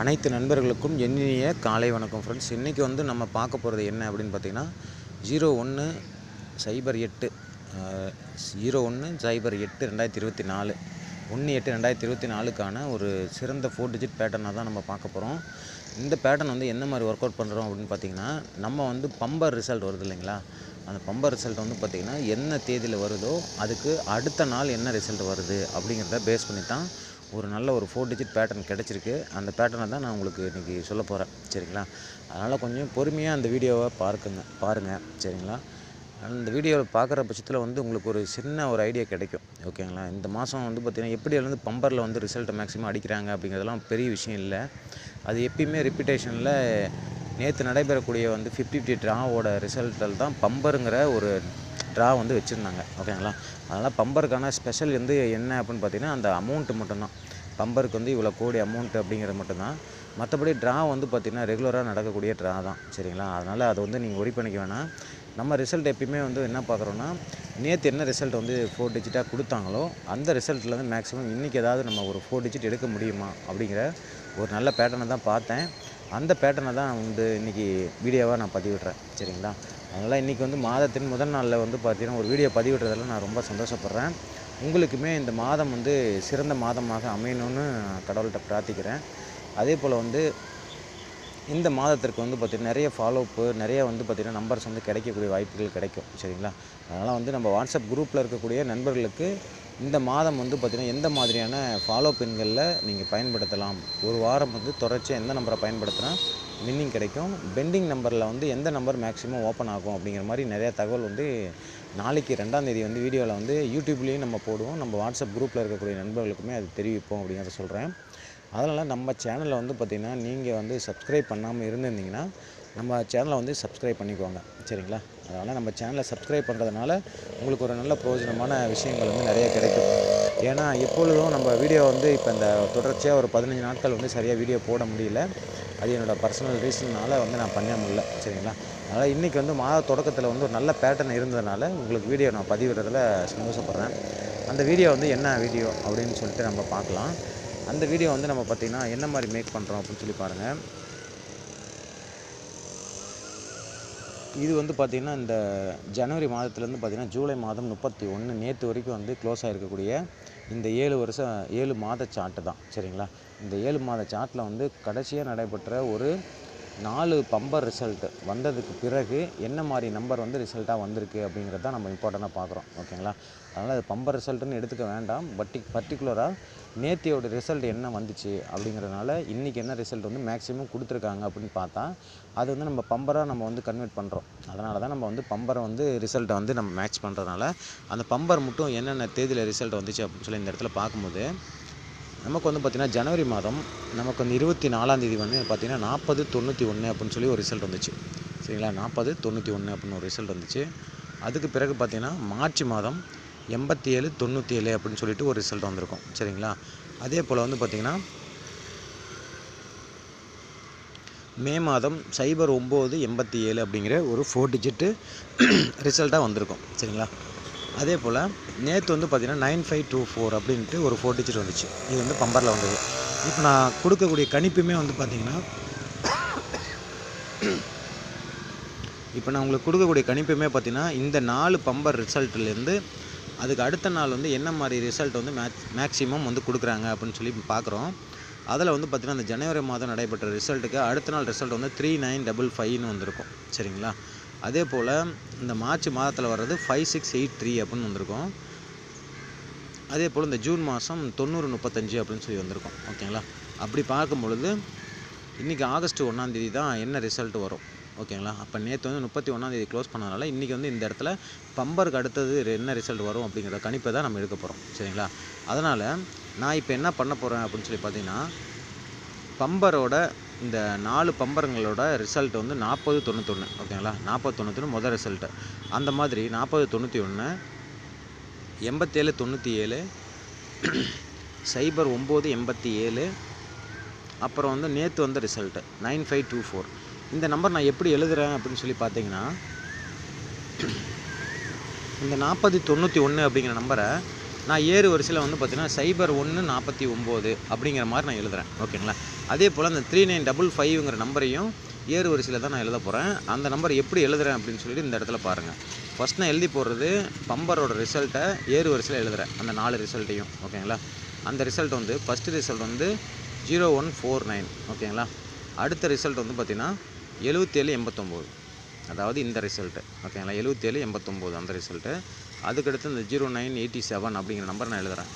அனைத்து நண்பர்களுக்கும் இனிய காலை வணக்கம் ஃப்ரெண்ட்ஸ் இன்றைக்கி வந்து நம்ம பார்க்க போகிறது என்ன அப்படின்னு பார்த்தீங்கன்னா ஜீரோ ஒன்று சைபர் எட்டு ஜீரோ ஒன்று சைபர் எட்டு ரெண்டாயிரத்தி இருபத்தி நாலு. ஒன்று எட்டு ரெண்டாயிரத்தி இருபத்தி நாலுக்கான ஒரு சிறந்த ஃபோர் டிஜிட் பேட்டர்னாக தான் நம்ம பார்க்க போகிறோம் இந்த பேட்டர்ன் வந்து என்ன மாதிரி ஒர்க் அவுட் பண்ணுறோம் அப்படின்னு பார்த்தீங்கன்னா நம்ம வந்து பம்பர் ரிசல்ட் வருது இல்லைங்களா? அந்த பம்பர் ரிசல்ட் வந்து பார்த்திங்கன்னா என்ன தேதியில் வருதோ அதுக்கு அடுத்த நாள் என்ன ரிசல்ட் வருது அப்படிங்கிறத பேஸ் பண்ணி தான் ஒரு நல்ல ஒரு ஃபோர் டிஜிட் பேட்டர்ன் கிடச்சிருக்கு. அந்த பேட்டர்னை தான் நான் உங்களுக்கு இன்றைக்கி சொல்ல போகிறேன் சரிங்களா? அதனால் கொஞ்சம் பொறுமையாக அந்த வீடியோவை பார்க்குங்க பாருங்கள் சரிங்களா? அந்த வீடியோவில் பார்க்குற பட்சத்தில் வந்து உங்களுக்கு ஒரு சின்ன ஒரு ஐடியா கிடைக்கும். ஓகேங்களா? இந்த மாதம் வந்து பார்த்திங்கன்னா எப்படி வந்து பம்பரில் வந்து ரிசல்ட்டை மேக்ஸிமம் அடிக்கிறாங்க அப்படிங்கிறதெல்லாம் பெரிய விஷயம் இல்லை. அது எப்பயுமே ரிப்பிட்டேஷனில் நேற்று நடைபெறக்கூடிய வந்து ஃபிஃப்டி ஃபிஃப்டி ட்ராவோட ரிசல்ட்டில் தான் பம்பருங்கிற ஒரு ட்ரா வந்து வச்சுருந்தாங்க ஓகேங்களா அதனால் பம்பருக்கான ஸ்பெஷல் வந்து என்ன அப்படின்னு பார்த்தீங்கன்னா அந்த அமௌண்ட்டு மட்டும்தான். பம்பருக்கு வந்து இவ்வளோ கோடி அமௌண்ட் அப்படிங்கிறது மட்டும்தான். மற்றபடி ட்ரா வந்து பார்த்திங்கன்னா ரெகுலராக நடக்கக்கூடிய ட்ரா தான் சரிங்களா? அதனால் அதை வந்து நீங்கள் ஒரி பண்ணிக்க வேணாம். நம்ம ரிசல்ட் எப்பயுமே வந்து என்ன பார்க்குறோன்னா நேற்று என்ன ரிசல்ட் வந்து ஃபோர் டிஜிட்டாக கொடுத்தாங்களோ அந்த ரிசல்ட்டில் வந்து மேக்ஸிமம் இன்றைக்கி ஏதாவது நம்ம ஒரு ஃபோர் டிஜிட் எடுக்க முடியுமா அப்படிங்கிற ஒரு நல்ல பேட்டர்னை தான் பார்த்தேன். அந்த பேட்டர்னை தான் வந்து இன்றைக்கி வீடியோவாக நான் பதிவிடுறேன் சரிங்களா? அதனால் இன்றைக்கி வந்து மாதத்தின் முதல் நாளில் வந்து பார்த்தீங்கன்னா ஒரு வீடியோ பதிவிடுறதில் நான் ரொம்ப சந்தோஷப்படுறேன். உங்களுக்குமே இந்த மாதம் வந்து சிறந்த மாதமாக அமையணும்னு கடவுள்கிட்ட பிரார்த்திக்கிறேன். அதே போல் வந்து இந்த மாதத்திற்கு வந்து பார்த்திங்கன்னா நிறைய ஃபாலோப்பு நிறைய வந்து பார்த்திங்கன்னா நம்பர்ஸ் வந்து கிடைக்கக்கூடிய வாய்ப்புகள் கிடைக்கும். சரிங்களா? அதனால் வந்து நம்ம வாட்ஸ்அப் குரூப்பில் இருக்கக்கூடிய நண்பர்களுக்கு இந்த மாதம் வந்து பார்த்திங்கன்னா எந்த மாதிரியான ஃபாலோ பின்களில் நீங்கள் பயன்படுத்தலாம்? ஒரு வாரம் வந்து தொடர்ச்சியாக எந்த நம்பரை பயன்படுத்தினா வின்னிங் கிடைக்கும். பெண்டிங் நம்பரில் வந்து எந்த நம்பர் மேக்ஸிமம் ஓப்பன் ஆகும் அப்படிங்கிற மாதிரி நிறையா தகவல் வந்து நாளைக்கு ரெண்டாம் தேதி வந்து வீடியோவில் வந்து யூடியூப்லேயும் நம்ம போடுவோம். நம்ம வாட்ஸ்அப் குரூப்பில் இருக்கக்கூடிய நண்பர்களுக்குமே அது தெரிவிப்போம் அப்படிங்கிறத சொல்கிறேன் அதனால் நம்ம சேனலில் வந்து பார்த்திங்கன்னா நீங்கள் வந்து சப்ஸ்கிரைப் பண்ணாமல் இருந்திருந்தீங்கன்னா நம்ம சேனலை வந்து சப்ஸ்கிரைப் பண்ணிக்கோங்க. சரிங்களா? அதனால் நம்ம சேனலை சப்ஸ்கிரைப் பண்ணுறதுனால உங்களுக்கு ஒரு நல்ல பிரயோஜனமான விஷயங்கள் வந்து நிறைய கிடைக்கும். ஏன்னா எப்பொழுதும் நம்ம வீடியோ வந்து இப்போ இந்த தொடர்ச்சியாக ஒரு பதினஞ்சு நாட்கள் வந்து சரியாக வீடியோ போட முடியல. அது என்னோடய பர்சனல் ரீசன்னால் வந்து நான் பண்ண முடியல சரிங்களா? அதனால் இன்றைக்கி வந்து மாத தொடக்கத்தில் வந்து ஒரு நல்ல பேட்டர்ன் இருந்ததுனால உங்களுக்கு வீடியோ நான் பதிவிடுறதுல சந்தோஷப்படுறேன். அந்த வீடியோ வந்து என்ன வீடியோ அப்படின்னு சொல்லிட்டு நம்ம பார்க்கலாம். அந்த வீடியோ வந்து நம்ம பார்த்திங்கன்னா என்ன மாதிரி மேக் பண்ணுறோம் அப்படின்னு சொல்லி பாருங்கள் இது வந்து பார்த்திங்கன்னா இந்த ஜனவரி மாதத்துலேருந்து பார்த்திங்கன்னா ஜூலை மாதம் முப்பத்தி ஒன்று நேற்று வரைக்கும் வந்து க்ளோஸ் ஆகிருக்கக்கூடிய இந்த ஏழு வருஷம் ஏழு மாத சார்ட்டு தான். சரிங்களா? இந்த ஏழு மாத சார்ட்டில் வந்து கடைசியாக நடைபெற்ற ஒரு நாலு பம்பர் ரிசல்ட் வந்ததுக்கு பிறகு என்ன மாதிரி நம்பர் வந்து ரிசல்ட்டாக வந்திருக்கு அப்படிங்கிறத தான் நம்ம இம்பார்ட்டண்ட்டாக பார்க்குறோம். ஓகேங்களா? அதனால் அது பம்பர் ரிசல்ட்டுன்னு எடுத்துக்க வேண்டாம். பட்டி பர்டிகுலராக நேத்தியோட ரிசல்ட் என்ன வந்துச்சு அப்படிங்கிறதுனால இன்றைக்கி என்ன ரிசல்ட் வந்து மேக்ஸிமம் கொடுத்துருக்காங்க அப்படின்னு பார்த்தா அது வந்து நம்ம பம்பராக நம்ம வந்து கன்வெர்ட் பண்ணுறோம் அதனால தான் நம்ம வந்து பம்பரை வந்து ரிசல்ட்டை வந்து நம்ம மேட்ச் பண்ணுறதுனால அந்த பம்பர் மட்டும் என்னென்ன தேதியில் ரிசல்ட் வந்துச்சு அப்படின்னு சொல்லி இந்த இடத்துல பார்க்கும்போது நமக்கு வந்து பார்த்திங்கன்னா ஜனவரி மாதம் நமக்கு வந்து இருபத்தி நாலாந்தேதி வந்து பார்த்திங்கன்னா நாற்பது தொண்ணூற்றி ஒன்று அப்படின்னு சொல்லி ஒரு ரிசல்ட் வந்துச்சு. சரிங்களா? நாற்பது தொண்ணூற்றி ஒன்று அப்படின்னு ஒரு ரிசல்ட் வந்துச்சு. அதுக்கு பிறகு பார்த்திங்கன்னா மார்ச் மாதம் எண்பத்தி ஏழு தொண்ணூற்றி ஏழு அப்படின்னு சொல்லிட்டு ஒரு ரிசல்ட் வந்திருக்கும். சரிங்களா? அதே போல் வந்து பார்த்திங்கன்னா மே மாதம் சைபர் ஒம்பது எண்பத்தி ஏழு அப்படிங்கிற ஒரு ஃபோர் டிஜிட்டு ரிசல்ட்டாக வந்திருக்கும். சரிங்களா? அதே போல் நேற்று வந்து பார்த்திங்கன்னா நைன் ஃபைவ் டூ ஃபோர் அப்படின்ட்டு ஒரு ஃபோர் டிஜிட் வந்துச்சு. இது வந்து பம்பரில் வந்தது. இப்போ நான் கொடுக்கக்கூடிய கணிப்புமே வந்து பார்த்திங்கன்னா இப்போ நான் உங்களுக்கு கொடுக்கக்கூடிய கணிப்புமே பார்த்திங்கன்னா இந்த நாலு பம்பர் ரிசல்ட்லேருந்து அதுக்கு அடுத்த நாள் வந்து என்ன மாதிரி ரிசல்ட் வந்து மேக்ஸ் மேக்ஸிமம் வந்து கொடுக்குறாங்க அப்படின்னு சொல்லி பார்க்குறோம் அதில் வந்து பார்த்திங்கன்னா அந்த ஜனவரி மாதம் நடைபெற்ற ரிசல்ட்டுக்கு அடுத்த நாள் ரிசல்ட் வந்து த்ரீ நைன் டபுள் ஃபைவ்னு வந்திருக்கும். சரிங்களா? அதே போல் இந்த மார்ச் மாதத்தில் வர்றது ஃபைவ் சிக்ஸ் எயிட் த்ரீ அப்படின்னு வந்திருக்கும். அதே போல் இந்த ஜூன் மாதம் தொண்ணூறு முப்பத்தஞ்சு அப்படின்னு சொல்லி வந்திருக்கும். ஓகேங்களா அப்படி பார்க்கும் பொழுது இன்றைக்கி ஆகஸ்ட் ஒன்றாந்தேதி தான் என்ன ரிசல்ட் வரும்? ஓகேங்களா அப்போ நேற்று வந்து முப்பத்தி ஒன்றாந்தேதி க்ளோஸ் பண்ணனால இன்றைக்கி வந்து இந்த இடத்துல பம்பருக்கு அடுத்தது என்ன ரிசல்ட் வரும் அப்படிங்கிற கணிப்பை தான் நம்ம எடுக்க போகிறோம் சரிங்களா? அதனால் நான் இப்போ என்ன பண்ண போகிறேன் அப்படின்னு சொல்லி பார்த்தீங்கன்னா பம்பரோட இந்த நாலு பம்பருங்களோட ரிசல்ட் வந்து நாற்பது தொண்ணூத்தொன்று ஓகேங்களா நாற்பது தொண்ணூத்தொன்று முதல் ரிசல்ட்டு அந்த மாதிரி நாற்பது தொண்ணூற்றி ஒன்று எண்பத்தேழு தொண்ணூற்றி ஏழு சைபர் ஒம்பது எண்பத்தி ஏழு அப்புறம் வந்து நேற்று வந்த result nine five two four இந்த நம்பர் நான் எப்படி எழுதுகிறேன் அப்படின்னு சொல்லி பார்த்தீங்கன்னா இந்த நாற்பது தொண்ணூற்றி ஒன்று அப்படிங்கிற நம்பரை நான் ஏறு வரிசையில் வந்து பார்த்தீங்கன்னா சைபர் ஒன்று நாற்பத்தி ஒம்பது அப்படிங்கிற மாதிரி நான் எழுதுகிறேன் ஓகேங்களா? அதே போல் அந்த த்ரீ நைன் டபுள் ஃபைவ்ங்கிற நம்பரையும் ஏறு வரிசையில் தான் நான் எழுத போகிறேன் அந்த நம்பர் எப்படி எழுதுகிறேன் அப்படின்னு சொல்லிட்டு இந்த இடத்துல பாருங்கள் ஃபஸ்ட் நான் எழுதி போடுறது பம்பரோட ரிசல்ட்டை ஏறு வரிசையில் எழுதுகிறேன் அந்த நாலு ரிசல்ட்டையும் ஓகேங்களா? அந்த ரிசல்ட் வந்து ஃபஸ்ட்டு ரிசல்ட் வந்து ஜீரோ ஒன் ஃபோர் நைன் ஓகேங்களா? அடுத்த ரிசல்ட் வந்து பார்த்திங்கன்னா எழுபத்தேழு எண்பத்தொம்போது அதாவது இந்த ரிசல்ட்டு ஓகேங்களா? எழுபத்தேழு எண்பத்தொம்போது அந்த ரிசல்ட்டு அதுக்கடுத்து இந்த ஜீரோ நைன் எயிட்டி செவன் அப்படிங்கிற நம்பர் நான் எழுதுகிறேன்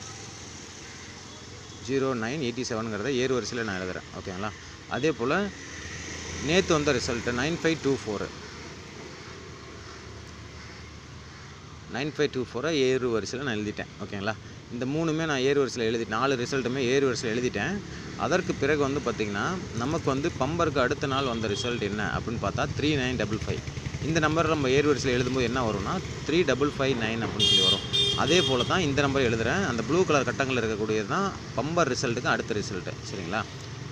ஜீரோ நைன் எயிட்டி செவனுங்கிறத ஏறு வரிசையில் நான் எழுதுகிறேன் ஓகேங்களா? அதே போல் நேற்று வந்த result nine five two four nine five two ஃபோரை ஏறு வரிசையில் நான் எழுதிட்டேன். ஓகேங்களா? இந்த மூணுமே நான் ஏறு வரிசையில் எழுதி நாலு ரிசல்ட்டுமே ஏறு வரிசையில் எழுதிட்டேன். அதற்கு பிறகு வந்து பார்த்திங்கன்னா நமக்கு வந்து பம்பருக்கு அடுத்த நாள் வந்த ரிசல்ட் என்ன அப்படின்னு பார்த்தா த்ரீ நைன் டபுள் ஃபைவ் இந்த நம்பர் நம்ம ஏறு வரிசையில் எழுதும்போது என்ன வரும்னா த்ரீ டபுள் ஃபைவ் நைன் அப்படின்னு சொல்லி வரும். அதே போல் தான் இந்த நம்பர் எழுதுகிறேன் அந்த ப்ளூ கலர் கட்டங்களில் இருக்கக்கூடியது தான் பம்பர் ரிசல்ட்டுக்கு அடுத்த ரிசல்ட்டு சரிங்களா?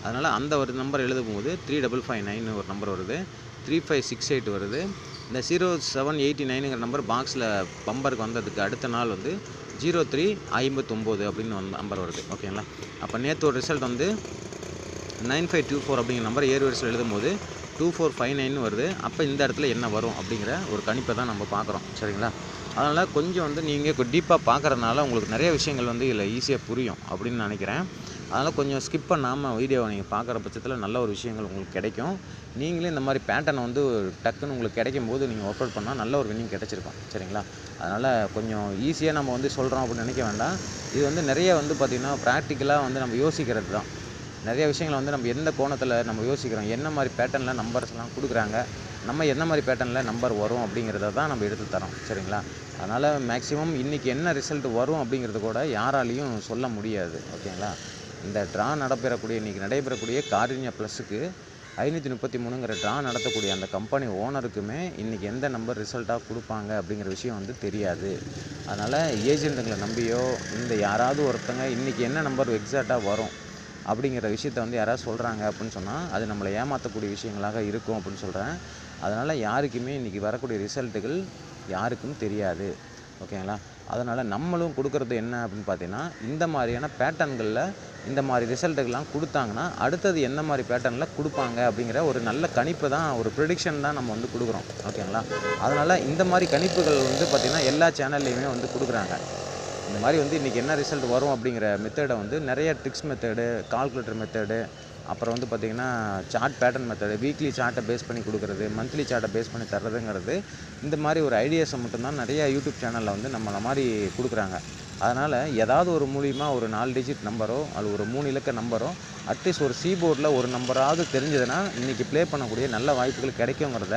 அதனால் அந்த ஒரு நம்பர் எழுதும்போது த்ரீ டபுள் ஃபைவ் நைன் ஒரு நம்பர் வருது. த்ரீ ஃபைவ் சிக்ஸ் எயிட் வருது. இந்த ஜீரோ செவன் எயிட்டி நைனுங்கிற நம்பர் பாக்ஸில் பம்பருக்கு வந்ததுக்கு அடுத்த நாள் வந்து ஜீரோ த்ரீ ஐம்பத்தொம்போது அப்படின்னு நம்பர் வருது. ஓகேங்களா அப்போ நேற்று ஒரு ரிசல்ட் வந்து நைன் ஃபைவ் டூ ஃபோர் அப்படிங்கிற நம்பர் ஏறு வரிசையில் எழுதும்போது டூ ஃபோர் ஃபைவ் நைன் வருது. அப்போ இந்த இடத்துல என்ன வரும் அப்படிங்கிற ஒரு கணிப்பை தான் நம்ம பார்க்குறோம். சரிங்களா? அதனால் கொஞ்சம் வந்து நீங்கள் டீப்பாக பார்க்குறதுனால உங்களுக்கு நிறைய விஷயங்கள் வந்து இதில் ஈஸியாக புரியும் அப்படின்னு நினைக்கிறேன். அதனால் கொஞ்சம் ஸ்கிப் பண்ணாமல் வீடியோவை நீங்கள் பார்க்குற பட்சத்தில் நல்ல ஒரு விஷயங்கள் உங்களுக்கு கிடைக்கும். நீங்களே இந்த மாதிரி பேட்டர்னை வந்து டக்குன்னு உங்களுக்கு கிடைக்கும் போது நீங்கள் ஒர்க் அவுட் பண்ணால் நல்ல ஒரு வின்னிங் கிடச்சிருக்கும். சரிங்களா? அதனால் கொஞ்சம் ஈஸியாக நம்ம வந்து சொல்கிறோம் அப்படின்னு நினைக்க வேண்டாம். இது வந்து நிறைய வந்து பார்த்திங்கன்னா ப்ராக்டிக்கலாக வந்து நம்ம யோசிக்கிறது தான் நிறைய விஷயங்களை வந்து நம்ம எந்த கோணத்தில் நம்ம யோசிக்கிறோம்? என்ன மாதிரி பேட்டர்னில் நம்பர்ஸ்லாம் கொடுக்குறாங்க? நம்ம என்ன மாதிரி பேட்டர்னில் நம்பர் வரும் அப்படிங்கிறத தான் நம்ம எடுத்து தரோம். சரிங்களா? அதனால் மேக்ஸிமம் இன்றைக்கி என்ன ரிசல்ட் வரும் அப்படிங்கிறது கூட யாராலையும் சொல்ல முடியாது. ஓகேங்களா? இந்த ட்ரா நடைபெறக்கூடிய இன்றைக்கி நடைபெறக்கூடிய காரின்யா ப்ளஸுக்கு ஐநூற்றி முப்பத்தி மூணுங்கிற ட்ரா நடத்தக்கூடிய அந்த கம்பெனி ஓனருக்குமே இன்றைக்கி எந்த நம்பர் ரிசல்ட்டாக கொடுப்பாங்க அப்படிங்கிற விஷயம் வந்து தெரியாது. அதனால் ஏஜென்ட்டுங்களை நம்பியோ இந்த யாராவது ஒருத்தங்க இன்றைக்கி என்ன நம்பர் எக்ஸாக்டாக வரும் அப்படிங்கிற விஷயத்த வந்து யாராவது சொல்கிறாங்க அப்படின்னு சொன்னால் அது நம்மளை ஏமாற்றக்கூடிய விஷயங்களாக இருக்கும் அப்படின்னு சொல்கிறேன் அதனால் யாருக்குமே இன்றைக்கி வரக்கூடிய ரிசல்ட்டுகள் யாருக்கும் தெரியாது. ஓகேங்களா? அதனால் நம்மளும் கொடுக்குறது என்ன அப்படின்னு பார்த்தீங்கன்னா இந்த மாதிரியான பேட்டர்ன்களில் இந்த மாதிரி ரிசல்ட்டுகள்லாம் கொடுத்தாங்கன்னா அடுத்தது என்ன மாதிரி பேட்டர்னில் கொடுப்பாங்க அப்படிங்கிற ஒரு நல்ல கணிப்பு தான் ஒரு ப்ரிடிக்ஷன் தான் நம்ம வந்து கொடுக்குறோம். ஓகேங்களா? அதனால் இந்த மாதிரி கணிப்புகள் வந்து பார்த்திங்கன்னா எல்லா சேனல்லையுமே வந்து கொடுக்குறாங்க. இந்த மாதிரி வந்து இன்றைக்கி என்ன ரிசல்ட் வரும் அப்படிங்கிற மெத்தடை வந்து நிறைய ட்ரிக்ஸ் மெத்தடு கால்குலேட்டர் மெத்தடு அப்புறம் வந்து பார்த்திங்கன்னா சார்ட் பேட்டர்ன் மெத்தடு வீக்லி சார்ட்டை பேஸ் பண்ணி கொடுக்குறது மந்த்லி சார்ட்டை பேஸ் பண்ணி தர்றதுங்கிறது இந்த மாதிரி ஒரு ஐடியாஸை மட்டும்தான் நிறையா யூடியூப் சேனலில் வந்து நம்மளை மாதிரி கொடுக்குறாங்க. அதனால் ஏதாவது ஒரு மூலியமாக ஒரு நாலு டிஜிட் நம்பரோ அது ஒரு மூணு இலக்க நம்பரோ அட்லீஸ்ட் ஒரு சீபோர்டில் ஒரு நம்பராவது தெரிஞ்சதுன்னா இன்றைக்கி ப்ளே பண்ணக்கூடிய நல்ல வாய்ப்புகள் கிடைக்குங்கிறத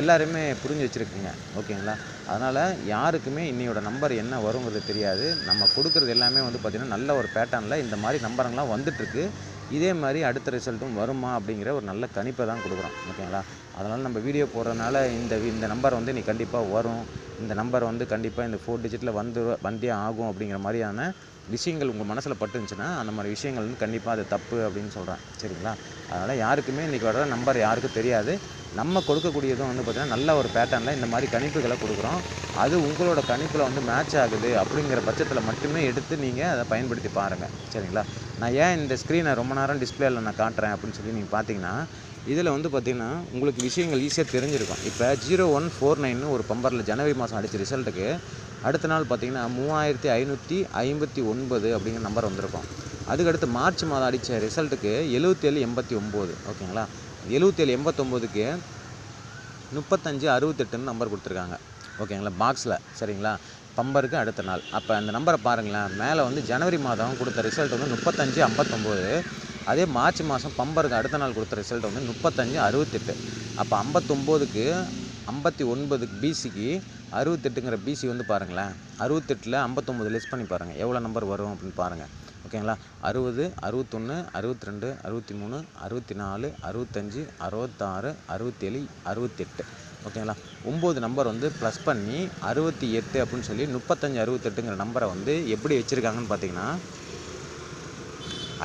எல்லாருமே புரிஞ்சு வச்சுருக்குங்க. ஓகேங்களா? அதனால் யாருக்குமே இன்னையோட நம்பர் என்ன வருங்கிறது தெரியாது. நம்ம கொடுக்குறது எல்லாமே வந்து பார்த்திங்கன்னா நல்ல ஒரு பேட்டர்னில் இந்த மாதிரி நம்பருங்களாம் வந்துட்டுருக்கு. இதே மாதிரி அடுத்த ரிசல்ட்டும் வருமா அப்படிங்கிற ஒரு நல்ல கணிப்பை தான் கொடுக்குறோம் ஓகேங்களா? அதனால் நம்ம வீடியோ போடுறதுனால இந்த இந்த நம்பர் வந்து நீ கண்டிப்பாக வரும். இந்த நம்பர் வந்து கண்டிப்பாக இந்த ஃபோர் டிஜிட்டில் வந்து வந்தே ஆகும் அப்படிங்கிற மாதிரியான விஷயங்கள் உங்கள் மனசில் பட்டுருந்துச்சுன்னா அந்த மாதிரி விஷயங்கள் வந்து கண்டிப்பாக அது தப்பு அப்படின்னு சொல்கிறேன் சரிங்களா? அதனால் யாருக்குமே இன்றைக்கி வர்ற நம்பர் யாருக்கும் தெரியாது. நம்ம கொடுக்கக்கூடியதும் வந்து பார்த்திங்கன்னா நல்ல ஒரு பேட்டர்னில் இந்த மாதிரி கணிப்புகளை கொடுக்குறோம். அது உங்களோட கணிப்பில் வந்து மேட்ச் ஆகுது அப்படிங்கிற பட்சத்தில் மட்டுமே எடுத்து நீங்கள் அதை பயன்படுத்தி பாருங்கள் சரிங்களா? நான் ஏன் இந்த ஸ்க்ரீனை ரொம்ப நேரம் டிஸ்பிளேல நான் காட்டுறேன் அப்படின்னு சொல்லி நீங்கள் பார்த்தீங்கன்னா இதில் வந்து பார்த்திங்கன்னா உங்களுக்கு விஷயங்கள் ஈஸியாக தெரிஞ்சிருக்கும். இப்போ ஜீரோ ஒன் ஃபோர் நைன் ஒரு பம்பரில் ஜனவரி மாதம் அடித்த ரிசல்ட்டுக்கு அடுத்த நாள் பார்த்திங்கன்னா மூவாயிரத்தி ஐநூற்றி ஐம்பத்தி ஒன்பது அப்படிங்கிற நம்பர் வந்திருக்கும். அதுக்கடுத்து மார்ச் மாதம் அடித்த ரிசல்ட்டுக்கு எழுபத்தேழு எண்பத்தி ஒம்பது ஓகேங்களா? எழுபத்தேழு எண்பத்தொம்போதுக்கு முப்பத்தஞ்சு அறுபத்தெட்டுன்னு நம்பர் கொடுத்துருக்காங்க. ஓகேங்களா? பாக்ஸில். சரிங்களா? பம்பருக்கு அடுத்த நாள். அப்போ அந்த நம்பரை பாருங்களேன். மேலே வந்து ஜனவரி மாதம் கொடுத்த ரிசல்ட் வந்து முப்பத்தஞ்சு ஐம்பத்தொம்போது. அதே மார்ச் மாதம் பம்பருக்கு அடுத்த நாள் கொடுத்த ரிசல்ட் வந்து முப்பத்தஞ்சு அறுபத்தெட்டு. அப்போ ஐம்பத்தொம்போதுக்கு ஐம்பத்தி ஒன்பதுக்கு பிசிக்கு அறுபத்தெட்டுங்கிற பிசி வந்து பாருங்களேன். அறுபத்தெட்டில் ஐம்பத்தொம்போது லெஸ் பண்ணி பாருங்கள் எவ்வளோ நம்பர் வரும் அப்படின்னு பாருங்கள் ஓகேங்களா அறுபது அறுபத்தொன்று அறுபத்தி ரெண்டு அறுபத்தி மூணு அறுபத்தி நாலு அறுபத்தஞ்சு அறுபத்தாறு அறுபத்தேழு அறுபத்தெட்டு. ஓகேங்களா ஒம்பது நம்பர் வந்து ப்ளஸ் பண்ணி அறுபத்தி எட்டு அப்படின்னு சொல்லி முப்பத்தஞ்சு அறுபத்தெட்டுங்கிற நம்பரை வந்து எப்படி வச்சுருக்காங்கன்னு பார்த்தீங்கன்னா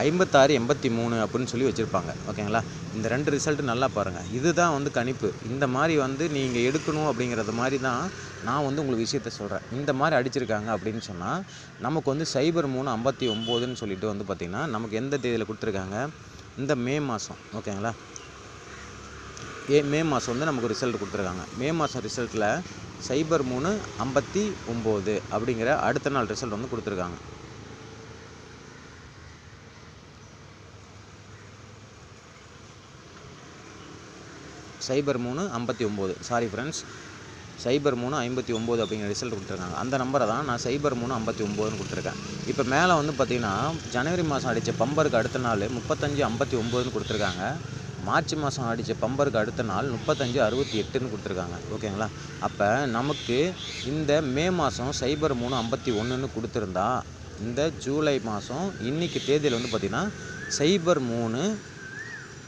ஐம்பத்தாறு எண்பத்தி மூணு அப்படின்னு சொல்லி வச்சுருப்பாங்க. ஓகேங்களா இந்த ரெண்டு ரிசல்ட்டு நல்லா பாருங்கள் இதுதான் வந்து கணிப்பு. இந்த மாதிரி வந்து நீங்கள் எடுக்கணும் அப்படிங்கிறது மாதிரி தான் நான் வந்து உங்களுக்கு விஷயத்த சொல்கிறேன் இந்த மாதிரி அடிச்சிருக்காங்க அப்படின்னு சொன்னால் நமக்கு வந்து சைபர் மூணு ஐம்பத்தி ஒம்போதுன்னு சொல்லிட்டு வந்து பார்த்திங்கன்னா நமக்கு எந்த தேதியில் கொடுத்துருக்காங்க? இந்த மே மாதம் ஓகேங்களா ஏ மே மாதம் வந்து நமக்கு ரிசல்ட் கொடுத்துருக்காங்க. மே மாதம் ரிசல்ட்டில் சைபர் மூணு ஐம்பத்தி ஒம்பது அப்படிங்கிற அடுத்த நாள் ரிசல்ட் வந்து கொடுத்துருக்காங்க. சைபர் மூணு ஐம்பத்தி ஒம்பது. சாரி ஃப்ரெண்ட்ஸ் சைபர் மூணு ஐம்பத்தி ஒம்பது அப்படிங்கிற ரிசல்ட் கொடுத்துருக்காங்க. அந்த நம்பரை தான் நான் சைபர் மூணு ஐம்பத்தி ஒம்போதுன்னு கொடுத்துருக்கேன். இப்போ மேலே வந்து பார்த்தீங்கன்னா ஜனவரி மாதம் அடித்த பம்பருக்கு அடுத்த நாள் முப்பத்தஞ்சு ஐம்பத்தி ஒம்போதுன்னு கொடுத்துருக்காங்க. மார்ச் மாதம் அடித்த பம்பருக்கு அடுத்த நாள் முப்பத்தஞ்சு அறுபத்தி எட்டுன்னு கொடுத்துருக்காங்க. ஓகேங்களா? அப்போ நமக்கு இந்த மே மாதம் சைபர் மூணு ஐம்பத்தி ஒன்றுன்னு கொடுத்துருந்தா இந்த ஜூலை மாதம் இன்றைக்கி தேதியில் வந்து பார்த்திங்கன்னா சைபர் மூணு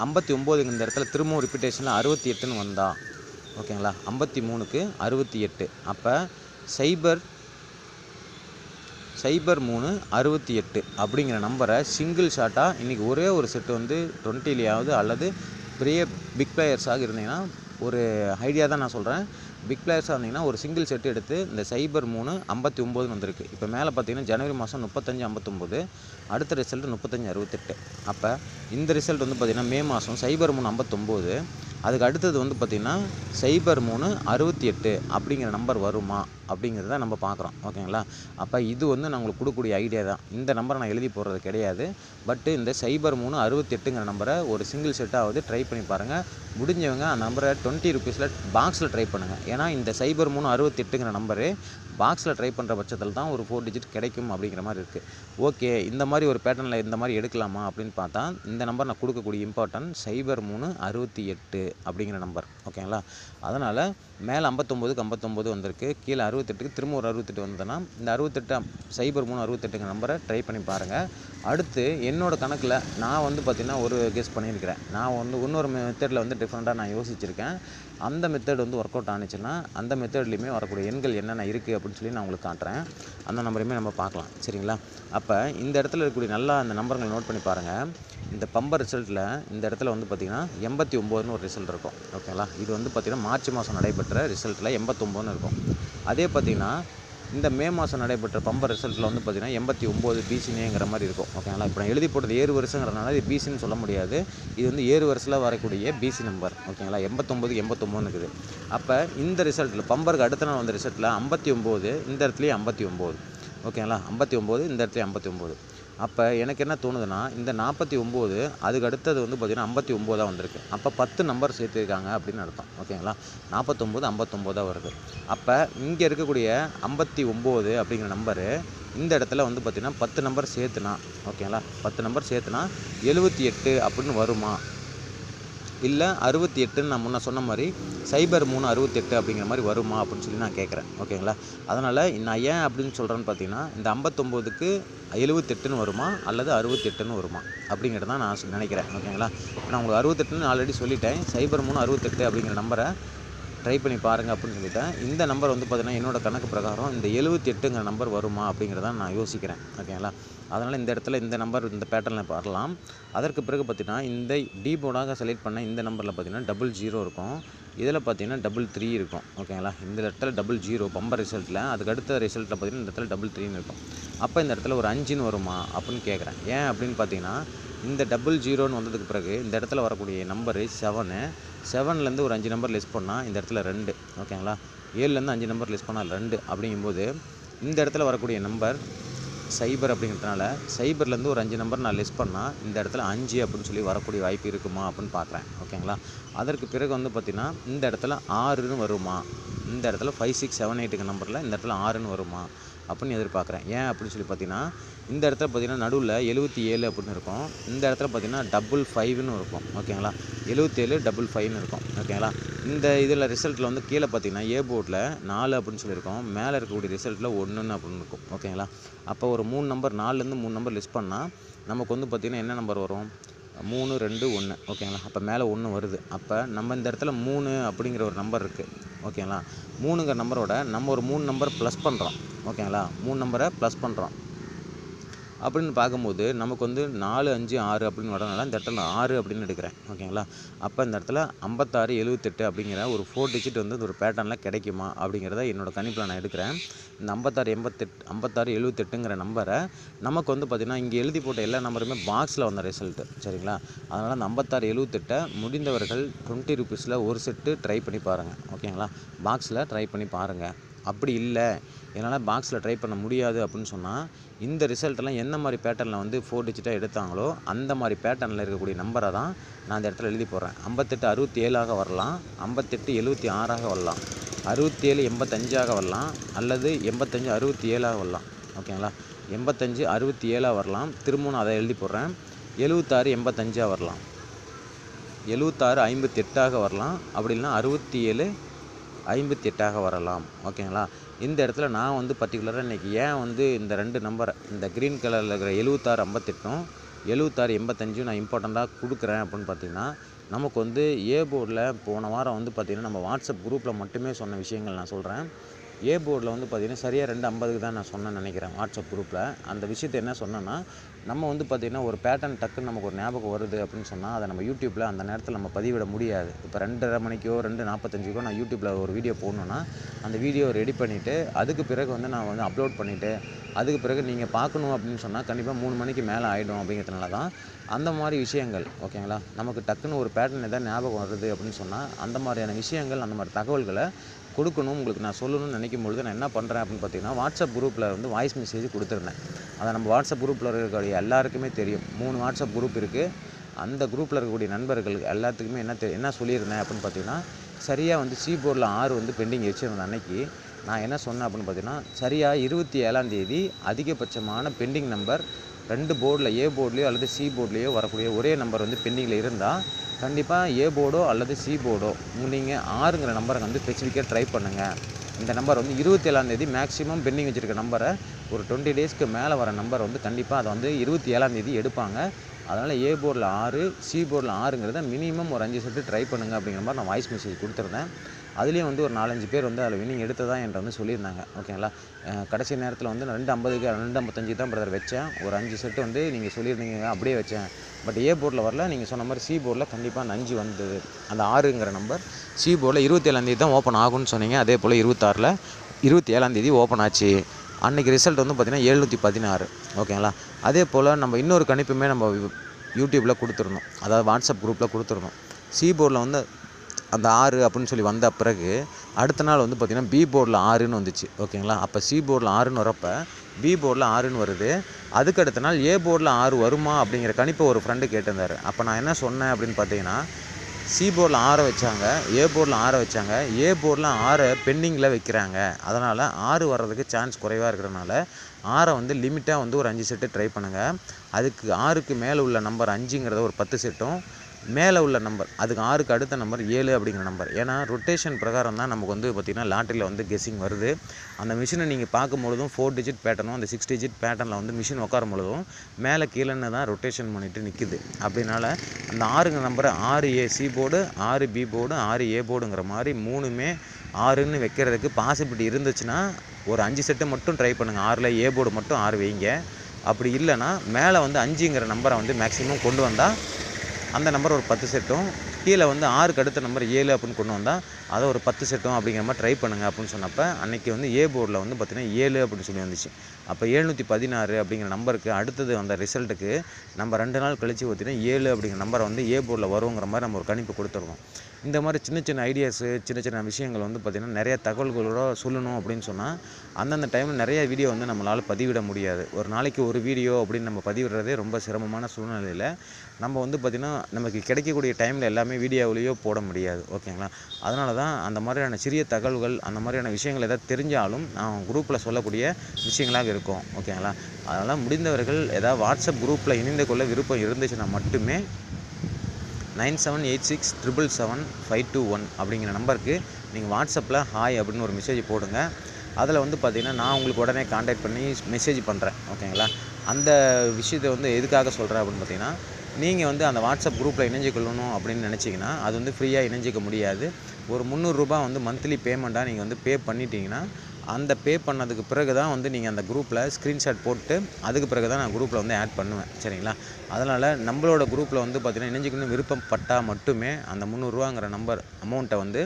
ஐம்பத்தி ஒம்போதுங்க இந்த இடத்துல திரும்பவும் ரிப்பீட்டேஷனில் அறுபத்தி எட்டுன்னு வந்தா. ஓகேங்களா? ஐம்பத்தி மூணுக்கு அறுபத்தி எட்டு. அப்போ சைபர் சைபர் மூணு அறுபத்தி எட்டு அப்படிங்கிற நம்பரை சிங்கிள் ஷாட்டாக இன்றைக்கி ஒரே ஒரு செட்டு வந்து டுவெண்ட்டிலேயாவது அல்லது பெரிய பிக் பிளேயர்ஸாக இருந்தீங்கன்னா ஒரு ஐடியா தான் நான் சொல்கிறேன் பிக் பிளேயர்ஸாக இருந்தீங்கன்னா ஒரு சிங்கிள் செட் எடுத்து இந்த சைபர் மூணு ஐம்பத்தி ஒம்போதுன்னு வந்திருக்கு. இப்போ மேலே பார்த்தீங்கன்னா ஜனவரி மாதம் முப்பத்தஞ்சு ஐம்பத்தொம்போது அடுத்த ரிசல்ட் முப்பத்தஞ்சு அறுபத்தெட்டு. அப்போ இந்த ரிசல்ட் வந்து பார்த்திங்கன்னா மே மாதம் சைபர் மூணு ஐம்பத்தொம்போது அதுக்கு அடுத்தது வந்து பார்த்திங்கன்னா சைபர் மூணு அறுபத்தி எட்டு அப்படிங்கிற நம்பர் வருமா? அப்படிங்கிறத நம்ம பார்க்குறோம். ஓகேங்களா? அப்போ இது வந்து நான் உங்களுக்கு கொடுக்கக்கூடிய ஐடியா தான். இந்த நம்பரை நான் எழுதி போடுறது கிடையாது. பட்டு இந்த சைபர் மூணு அறுபத்தி எட்டுங்கிற நம்பரை ஒரு சிங்கிள் செட்டாவது ட்ரை பண்ணி பாருங்கள் முடிஞ்சவங்க அந்த நம்பரை டுவெண்ட்டி ருபீஸில் பாக்ஸில் ட்ரை பண்ணுங்கள் ஏன்னா இந்த சைபர் மூணு அறுபத்தி எட்டுங்கிற நம்பரு பாக்ஸில் ட்ரை பண்ணுற பட்சத்தில் தான் ஒரு ஃபோர் டிஜிட் கிடைக்கும் அப்படிங்கிற மாதிரி இருக்குது ஓகே இந்த மாதிரி ஒரு பேட்டர்னில் இந்த மாதிரி எடுக்கலாமா அப்படின்னு பார்த்தா இந்த நம்பர் நான் கொடுக்கக்கூடிய இம்பார்ட்டன்ட் சைபர் மூணு அறுபத்தி எட்டு. அப்படிங்கிற நம்பர் ஓகேங்களா? அதனால் மேலே ஐம்பத்தொம்போதுக்கு ஐம்பத்தொம்போது வந்திருக்கு. கீழே அறுபத்தெட்டுக்கு திரும்ப ஒரு அறுபத்தெட்டு வந்ததுன்னா இந்த அறுபத்தெட்டு சைபர் மூணு அறுபத்தெட்டுங்கிற நம்பரை ட்ரை பண்ணி பாருங்கள் அடுத்து என்னோடய கணக்கில் நான் வந்து பார்த்திங்கன்னா ஒரு கெஸ் பண்ணியிருக்கிறேன். நான் வந்து இன்னொரு மெத்தடில் வந்து டிஃப்ரெண்ட்டாக நான் யோசிச்சிருக்கேன். அந்த மெத்தட் வந்து ஒர்க் அவுட் ஆனிச்சுன்னா அந்த மெத்தட்லேயுமே வரக்கூடிய எண்கள் என்னென்ன இருக்குது அப்படின்னு சொல்லி நான் உங்களுக்கு காட்டுறேன். அந்த நம்பரையுமே நம்ம பார்க்கலாம். சரிங்களா? அப்போ இந்த இடத்துல இருக்கக்கூடிய நல்லா அந்த நம்பருங்களை நோட் பண்ணி பாருங்கள் இந்த பம்பர் ரிசல்ட்டில் இந்த இடத்துல வந்து பார்த்திங்கன்னா எண்பத்தி ஒம்போதுன்னு ஒரு ரிசல்ட் இருக்கும். ஓகேங்களா? இது வந்து பார்த்திங்கன்னா மார்ச் மாதம் நடைபெற்ற ரிசல்ட்டில் எண்பத்தொம்போதுன்னு இருக்கும். அதே பார்த்திங்கன்னா இந்த மே மாதம் நடைபெற்ற பம்பர் ரிசல்ட்டில் வந்து பார்த்திங்கன்னா எண்பத்தி ஒம்பது பிசினேங்கிற மாதிரி இருக்கும். ஓகேங்களா? இப்போ நான் எழுதி போட்டது ஏறு வருஷங்கிறனால இது பிசின்னு சொல்ல முடியாது. இது வந்து ஏறு வருஷத்தில் வரக்கூடிய பிசி நம்பர் ஓகேங்களா? எண்பத்தொம்போது எண்பத்தொம்போதுன்னு இருக்குது. அப்போ இந்த ரிசல்ட்டில் பம்பருக்கு அடுத்த நாள் வந்த ரிசல்ட்டில் ஐம்பத்தி ஒம்பது இந்த இடத்துலையும் ஐம்பத்தி ஒம்பது. ஓகேங்களா? ஐம்பத்தி ஒம்பது இந்த இடத்துலையும் ஐம்பத்தி ஒம்பது. அப்போ எனக்கு என்ன தோணுதுன்னா இந்த நாற்பத்தி ஒம்பது அதுக்கு அடுத்தது வந்து பார்த்திங்கன்னா ஐம்பத்தி ஒம்போதாக வந்திருக்கு. அப்போ பத்து நம்பர் சேர்த்துருக்காங்க அப்படின்னு அர்த்தம். ஓகேங்களா? நாற்பத்தொம்போது ஐம்பத்தொம்போதாக வருது. அப்போ இங்கே இருக்கக்கூடிய ஐம்பத்தி ஒம்பது அப்படிங்கிற நம்பரு இந்த இடத்துல வந்து பார்த்திங்கன்னா பத்து நம்பர் சேர்த்துனா ஓகேங்களா? பத்து நம்பர் சேர்த்துனா எழுபத்தி எட்டு அப்படின்னு வருமா? இல்லை அறுபத்தி எட்டுன்னு நான் முன்ன சொன்ன மாதிரி சைபர் மூணு அறுபத்தெட்டு அப்படிங்கிற மாதிரி வருமா அப்படின்னு சொல்லி நான் கேட்குறேன். ஓகேங்களா? அதனால் நான் ஏன் அப்படின்னு சொல்கிறேன்னு பார்த்தீங்கன்னா இந்த ஐம்பத்தொம்போதுக்கு எழுபத்தெட்டுன்னு வருமா அல்லது அறுபத்தெட்டுன்னு வருமா அப்படிங்கிறது தான் நான் நினைக்கிறேன். ஓகேங்களா? நான் உங்களுக்கு அறுபத்தெட்டுன்னு ஆல்ரெடி சொல்லிட்டேன். சைபர் மூணு அறுபத்தெட்டு அப்படிங்கிற நம்பரை ட்ரை பண்ணி பாருங்கள் அப்படின்னு சொல்லிட்டேன். இந்த நம்பர் வந்து பார்த்திங்கன்னா என்னோட கணக்கு பிரகாரம் இந்த எழுபத்தி எட்டுங்கிற நம்பர் வருமா அப்படிங்கிறத நான் யோசிக்கிறேன். ஓகேங்களா? அதனால் இந்த இடத்துல இந்த நம்பர் இந்த பேட்டர்னில் வரலாம். அதற்கு பிறகு பார்த்தீங்கன்னா இந்த டீ போர்டாக செலக்ட் பண்ண இந்த நம்பரில் பார்த்தீங்கன்னா டபுள் ஜீரோ இருக்கும். இதில் பார்த்தீங்கன்னா டபுள் த்ரீ இருக்கும். ஓகேங்களா இந்த இடத்துல டபுள் ஜீரோ பம்பர் ரிசல்ட்டில் அதுக்கு அடுத்த ரிசல்ட்டில் பார்த்தீங்கன்னா இந்த இடத்துல டபுள் த்ரீன்னு இருக்கும். அப்போ இந்த இடத்துல ஒரு அஞ்சுன்னு வருமா? அப்படின்னு கேட்குறேன் ஏன் அப்படின்னு பார்த்தீங்கன்னா இந்த டபுள் ஜீரோன்னு வந்ததுக்கு பிறகு இந்த இடத்துல வரக்கூடிய நம்பரு செவனு செவன்லேருந்து ஒரு அஞ்சு நம்பர் லெஸ் பண்ணால் இந்த இடத்துல ரெண்டு. ஓகேங்களா ஏழுலேருந்து அஞ்சு நம்பர் லெஸ் பண்ணால் ரெண்டு. அப்படிங்கும்போது இந்த இடத்துல வரக்கூடிய நம்பர் சைபர் அப்படிங்கிறதுனால சைபர்லேருந்து ஒரு அஞ்சு நம்பர் நான் லெஸ் பண்ணால் இந்த இடத்துல அஞ்சு அப்படின்னு சொல்லி வரக்கூடிய வாய்ப்பு இருக்குமா அப்படின்னு பார்க்குறேன். ஓகேங்களா? அதற்கு பிறகு வந்து பார்த்திங்கன்னா இந்த இடத்துல ஆறுன்னு வருமா? இந்த இடத்துல ஃபைவ் சிக்ஸ் செவன் எயிட்டுக்கு நம்பரில் இந்த இடத்துல ஆறுன்னு வருமா? அப்படின்னு எதிர்பார்க்குறேன். ஏன் அப்படின்னு சொல்லி பார்த்தீங்கன்னா இந்த இடத்துல பார்த்தீங்கன்னா நடுவில் எழுபத்தி ஏழு அப்படின்னு இருக்கும். இந்த இடத்துல பார்த்தீங்கன்னா டபுள் ஃபைவ்னு இருக்கும். ஓகேங்களா? எழுபத்தேழு டபுள் ஃபைவ்னு இருக்கும். ஓகேங்களா? இந்த இதில் ரிசல்ட்டில் வந்து கீழே பார்த்தீங்கன்னா ஏ போர்ட்டில் நாலு அப்படின்னு சொல்லியிருக்கோம். மேலே இருக்கக்கூடிய ரிசல்ட்டில் ஒன்றுன்னு அப்படின்னு இருக்கும். ஓகேங்களா? அப்போ ஒரு மூணு நம்பர் நாலுலேருந்து மூணு நம்பர் லிஸ்ட் பண்ணால் நமக்கு வந்து பார்த்திங்கன்னா என்ன நம்பர் வரும்? மூணு ரெண்டு ஒன்று ஓகேங்களா? அப்போ மேலே ஒன்று வருது. அப்போ நம்ம இந்த இடத்துல மூணு அப்படிங்கிற ஒரு நம்பர் இருக்குது ஓகேங்களா? மூணுங்கிற நம்பரோட நம்ம ஒரு மூணு நம்பர் ப்ளஸ் பண்ணுறோம் ஓகேங்களா? மூணு நம்பரை ப்ளஸ் பண்ணுறோம் அப்படின்னு பார்க்கும்போது நமக்கு வந்து நாலு அஞ்சு ஆறு அப்படின்னு வரனால இந்த இடத்துல நான் ஆறு அப்படின்னு எடுக்கிறேன். ஓகேங்களா? அப்போ இந்த இடத்துல ஐம்பத்தாறு எழுபத்தெட்டு அப்படிங்கிற ஒரு ஃபோர் டிஜிட் வந்து ஒரு பேட்டர்னில் கிடைக்குமா அப்படிங்கிறத என்னோடய கணிப்பில் நான் எடுக்கிறேன். இந்த ஐம்பத்தாறு எண்பத்தெட்டு ஐம்பத்தாறு எழுபத்தெட்டுங்கிற நம்பரை நமக்கு வந்து பார்த்திங்கன்னா இங்கே எழுதி போட்ட எல்லா நம்பருமே பாக்ஸில் வந்த ரிசல்ட்டு சரிங்களா? அதனால் அந்த ஐம்பத்தாறு எழுபத்தெட்டை முடிந்தவர்கள் டுவெண்ட்டி ருபீஸில் ஒரு செட்டு ட்ரை பண்ணி பாருங்கள் ஓகேங்களா? பாக்ஸில் ட்ரை பண்ணி பாருங்கள் அப்படி இல்லை. என்னால் பாக்ஸில் ட்ரை பண்ண முடியாது அப்படின்னு சொன்னால் இந்த ரிசல்ட்டெல்லாம் எந்த மாதிரி பேட்டர்னில் வந்து ஃபோர் டிஜிட்டாக எடுத்தாங்களோ அந்த மாதிரி பேட்டர்னில் இருக்கக்கூடிய நம்பரை தான் நான் அந்த இடத்துல எழுதி போடுறேன். ஐம்பத்தெட்டு அறுபத்தி ஏழாக வரலாம் ஐம்பத்தெட்டு எழுபத்தி ஆறாக வரலாம் அறுபத்தி ஏழு எண்பத்தஞ்சாக வரலாம் அல்லது எண்பத்தஞ்சு அறுபத்தி ஏழாக வரலாம் ஓகேங்களா எண்பத்தஞ்சு அறுபத்தி ஏழாக வரலாம் திரும்பவும் நான் அதை எழுதி போடுறேன். எழுபத்தாறு எண்பத்தஞ்சாக வரலாம். எழுபத்தாறு ஐம்பத்தெட்டாக வரலாம் அப்படி இல்லைன்னா அறுபத்தி ஏழு ஐம்பத்தி எட்டாக வரலாம். ஓகேங்களா? இந்த இடத்துல நான் வந்து பர்டிகுலராக இன்றைக்கி ஏன் வந்து இந்த ரெண்டு நம்பரை இந்த க்ரீன் கலரில் இருக்கிற எழுபத்தாறு ஐம்பத்தெட்டும் எழுபத்தாறு எண்பத்தஞ்சும் நான் இம்பார்ட்டண்ட்டாக கொடுக்குறேன் அப்படின்னு பார்த்தீங்கன்னா நமக்கு வந்து ஏ போர்டில் போன வாரம் வந்து பார்த்திங்கன்னா நம்ம வாட்ஸ்அப் குரூப்பில் மட்டுமே சொன்ன விஷயங்கள் நான் சொல்கிறேன் ஏ போர்டில் வந்து பார்த்திங்கன்னா சரியாக ரெண்டு ஐம்பதுக்கு தான் நான் சொன்னேன் நினைக்கிறேன் வாட்ஸ்அப் குரூப்பில் அந்த விஷயத்தை என்ன சொன்னேன்னா நம்ம வந்து பார்த்திங்கன்னா ஒரு பேட்டர்ன் டக்குன்னு நமக்கு ஒரு ஞாபகம் வருது அப்படின்னு சொன்னால் அதை நம்ம யூடியூப்பில் அந்த நேரத்தில் நம்ம பதிவிட முடியாது. இப்போ ரெண்டரை மணிக்கோ ரெண்டு நாற்பத்தஞ்சுக்கோ நான் யூடியூப்பில் ஒரு வீடியோ போடணுன்னா அந்த வீடியோ ரெடி பண்ணிவிட்டு அதுக்கு பிறகு வந்து நான் வந்து அப்லோட் பண்ணிவிட்டு அதுக்கு பிறகு நீங்கள் பார்க்கணும் அப்படின்னு சொன்னால் கண்டிப்பாக மூணு மணிக்கு மேலே ஆகிடும் அப்படிங்கிறதுனால தான் அந்த மாதிரி விஷயங்கள் ஓகேங்களா? நமக்கு டக்குன்னு ஒரு பேட்டர்ன் எதாவது ஞாபகம் வருது அப்படின்னு சொன்னால் அந்த மாதிரியான விஷயங்கள் அந்த மாதிரி தகவல்களை கொடுக்கணும் உங்களுக்கு நான் சொல்லணும்னு நினைக்கும் பொழுது நான் என்ன பண்ணுறேன் அப்படின்னு பார்த்தீங்கன்னா வாட்ஸ்அப் குரூப்பில் வந்து வாய்ஸ் மெசேஜ் கொடுத்துருந்தேன். அதை நம்ம வாட்ஸ்அப் குரூப்பில் இருக்கக்கூடிய எல்லாருக்குமே தெரியும். மூணு வாட்ஸ்அப் குரூப் இருக்குது அந்த குரூப்பில் இருக்கக்கூடிய நண்பர்கள் எல்லாத்துக்குமே என்ன தெ என்ன சொல்லியிருந்தேன் அப்படின்னு பார்த்தீங்கன்னா சரியாக வந்து சி போர்டில் ஆறு வந்து பெண்டிங் வச்சுருந்தேன் அன்னைக்கு நான் என்ன சொன்னேன் அப்படின்னு பார்த்தீங்கன்னா சரியாக இருபத்தி ஏழாம் தேதி அதிகபட்சமான பெண்டிங் நம்பர் ரெண்டு போர்டில் ஏ போர்ட்லேயோ அல்லது சி போர்ட்லேயோ வரக்கூடிய ஒரே நம்பர் வந்து பெண்டிங்கில் இருந்தால் கண்டிப்பாக ஏ போர்டோ அல்லது சி போர்டோ நீங்கள் ஆறுங்கிற நம்பரை வந்து ஸ்பெசிஃபிக்காக ட்ரை பண்ணுங்கள் இந்த நம்பர் வந்து இருபத்தி ஏழாந்தேதி மேக்ஸிமம் பெண்டிங் வச்சுருக்க நம்பரை ஒரு டுவெண்ட்டி டேஸ்க்கு மேலே வர நம்பர் வந்து கண்டிப்பாக அதை வந்து இருபத்தி ஏழாந்தேதி எடுப்பாங்க. அதனால் ஏ போர்டில் ஆறு சி போர்டில் ஆறுங்கிறத மினிமம் ஒரு அஞ்சு செட்டு ட்ரை பண்ணுங்க அப்படிங்கிற மாதிரி நான் வாய்ஸ் மெசேஜ் கொடுத்துருந்தேன். அதுலேயும் வந்து ஒரு நாலஞ்சு பேர் வந்து அதில் வினிங் எடுத்ததா என்கிட்ட வந்து சொல்லியிருந்தாங்க ஓகேங்களா கடைசி நேரத்தில் வந்து நான் ரெண்டு ஐம்பதுக்கு ரெண்டு ஐம்பத்தஞ்சு தான் பிரதர் வச்சேன் ஒரு அஞ்சு செட்டு வந்து நீங்கள் சொல்லியிருந்தீங்க அப்படியே வச்சேன் பட் ஏ போர்டில் வரல நீங்கள் சொன்ன மாதிரி சி போர்டில் கண்டிப்பாக அஞ்சு வந்தது அந்த ஆறுங்கிற நம்பர் சி போர்டில் இருபத்தேழாந்தேதி தான் ஓப்பன் ஆகும்னு சொன்னீங்க அதே போல் இருபத்தாறில் இருபத்தி ஏழாந்தேதி ஓப்பன் ஆச்சு அன்றைக்கி ரிசல்ட் வந்து பார்த்திங்கன்னா எழுநூற்றி பதினாறு ஓகேங்களா அதே போல் நம்ம இன்னொரு கணிப்புமே நம்ம யூடியூப்பில் கொடுத்துருந்தோம் அதாவது வாட்ஸ்அப் குரூப்பில் கொடுத்துருந்தோம் சி போர்டில் வந்து அந்த ஆறு அப்படின்னு சொல்லி வந்த பிறகு அடுத்த நாள் வந்து பார்த்திங்கன்னா பி போர்டில் ஆறுன்னு வந்துச்சு. ஓகேங்களா? அப்போ சி போர்டில் ஆறுன்னு வரப்போ பி போர்டில் ஆறுன்னு வருது. அதுக்கு அடுத்த நாள் ஏ போர்டில் ஆறு வருமா அப்படிங்கிற கணிப்பை ஒரு ஃப்ரெண்டு கேட்டிருந்தாரு. அப்போ நான் என்ன சொன்னேன் அப்படின்னு பார்த்தீங்கன்னா சி போர்டில் ஆற வச்சாங்க ஏ போர்டில் ஆற வச்சாங்க ஏ போர்டில் ஆறை பெண்டிங்கில் வைக்கிறாங்க. அதனால் ஆறு வர்றதுக்கு சான்ஸ் குறைவாக இருக்கிறனால ஆறை வந்து லிமிட்டாக வந்து ஒரு அஞ்சு செட்டு ட்ரை பண்ணுங்கள் அதுக்கு ஆறுக்கு மேலே உள்ள நம்பர் அஞ்சுங்கிறத ஒரு பத்து செட்டும் மேலே உள்ள நம்பர் அதுக்கு ஆறுக்கு அடுத்த நம்பர் ஏழு அப்படிங்கிற நம்பர் ஏன்னா ரொட்டேஷன் பிரகாரம் தான் நமக்கு வந்து பார்த்திங்கன்னா லாட்டரியில் வந்து கெஸ்ஸிங் வருது. அந்த மிஷினை நீங்கள் பார்க்கும்பொழுதும் ஃபோர் டிஜிட் பேட்டர்னும் அந்த சிக்ஸ் டிஜிட் பேட்டர்னில் வந்து மிஷின் உட்காரும் பொழுதும் மேலே கீழேன்னு தான் ரொட்டேஷன் பண்ணிட்டு நிற்குது அப்படின்னால அந்த ஆறுங்க நம்பரை ஆறு ஏ சி போர்டு ஆறு பி போர்டு ஆறு ஏ போர்டுங்கிற மாதிரி மூணுமே ஆறுன்னு வைக்கிறதுக்கு பாசிபிலிட்டி இருந்துச்சுன்னா ஒரு அஞ்சு செட்டு மட்டும் ட்ரை பண்ணுங்கள் ஆறில் ஏ போர்டு மட்டும் ஆறு வைங்க. அப்படி இல்லைன்னா மேலே வந்து அஞ்சுங்கிற நம்பரை வந்து மேக்ஸிமம் கொண்டு வந்தால் அந்த நம்பர் ஒரு பத்து செட்டும். கீழே வந்து ஆறுக்கு அடுத்த நம்பர் ஏழு அப்படின்னு கொண்டு வந்தால் அதை ஒரு பத்து செட்டும் அப்படிங்கிற மாதிரி ட்ரை பண்ணுங்க அப்படின்னு சொன்னப்போ அன்றைக்கி வந்து ஏ போர்டில் வந்து பார்த்திங்கன்னா ஏழு அப்படின்னு சொல்லி வந்துச்சு. அப்போ ஏழ்நூற்றி பதினாறு அப்படிங்கிற நம்பருக்கு அடுத்தது வந்த ரிசல்ட்டுக்கு நம்ம ரெண்டு நாள் கழித்து பார்த்திங்கன்னா ஏழு அப்படிங்கிற நம்பரை வந்து ஏ போர்டில் வருங்கிற மாதிரி நம்ம ஒரு கணிப்பு கொடுத்துருக்கோம். இந்த மாதிரி சின்ன சின்ன ஐடியாஸு சின்ன சின்ன விஷயங்கள் வந்து பார்த்திங்கன்னா நிறைய தகவல்களோட சொல்லணும் அப்படின்னு சொன்னால் அந்தந்த டைமில் நிறைய வீடியோ வந்து நம்மளால் பதிவிட முடியாது. ஒரு நாளைக்கு ஒரு வீடியோ அப்படின்னு நம்ம பதிவிடுறதே ரொம்ப சிரமமான சூழ்நிலையில் நம்ம வந்து பார்த்திங்கன்னா நமக்கு கிடைக்கக்கூடிய டைமில் எல்லாமே வீடியோவிலையோ போட முடியாது. ஓகேங்களா? அதனால தான் அந்த மாதிரியான சிறிய தகவல்கள் அந்த மாதிரியான விஷயங்கள் எதாவது தெரிஞ்சாலும் நான் குரூப்பில் சொல்லக்கூடிய விஷயங்களாக இருக்கும். ஓகேங்களா? அதனால் முடிந்தவர்கள் ஏதாவது வாட்ஸ்அப் குரூப்பில் இணைந்து கொள்ள விருப்பம் இருந்துச்சுன்னா மட்டுமே nine seven eight six triple seven five two one அப்படிங்கிற நம்பருக்கு நீங்கள் வாட்ஸ்அப்பில் ஹாய் அப்படின்னு ஒரு மெசேஜ் போடுங்க. அதில் வந்து பார்த்தீங்கன்னா நான் உங்களுக்கு உடனே காண்டாக்ட் பண்ணி மெசேஜ் பண்ணுறேன் ஓகேங்களா? அந்த விஷயத்தை வந்து எதுக்காக சொல்கிறேன் அப்படின்னு பார்த்தீங்கன்னா நீங்கள் வந்து அந்த வாட்ஸ்அப் குரூப்பில் இணைஞ்சிக்கொள்ளணும் அப்படின்னு நினச்சிங்கன்னா அது வந்து ஃப்ரீயாக இணைஞ்சிக்க முடியாது. ஒரு முந்நூறுரூபா வந்து மந்த்லி பேமெண்ட்டாக நீங்கள் வந்து பே பண்ணிட்டீங்கன்னா அந்த பே பண்ணதுக்கு பிறகு தான் வந்து நீங்கள் அந்த குரூப்பில் ஸ்க்ரீன்ஷாட் போட்டு அதுக்கு பிறகு தான் நான் குரூப்பில் வந்து ஆட் பண்ணுவேன். சரிங்களா? அதனால் நம்மளோட குரூப்பில் வந்து பார்த்திங்கன்னா இணைஞ்சிக்கணும் விருப்பப்பட்டால் மட்டுமே அந்த முந்நூறுரூவாங்கிற நம்பர் அமௌண்ட்டை வந்து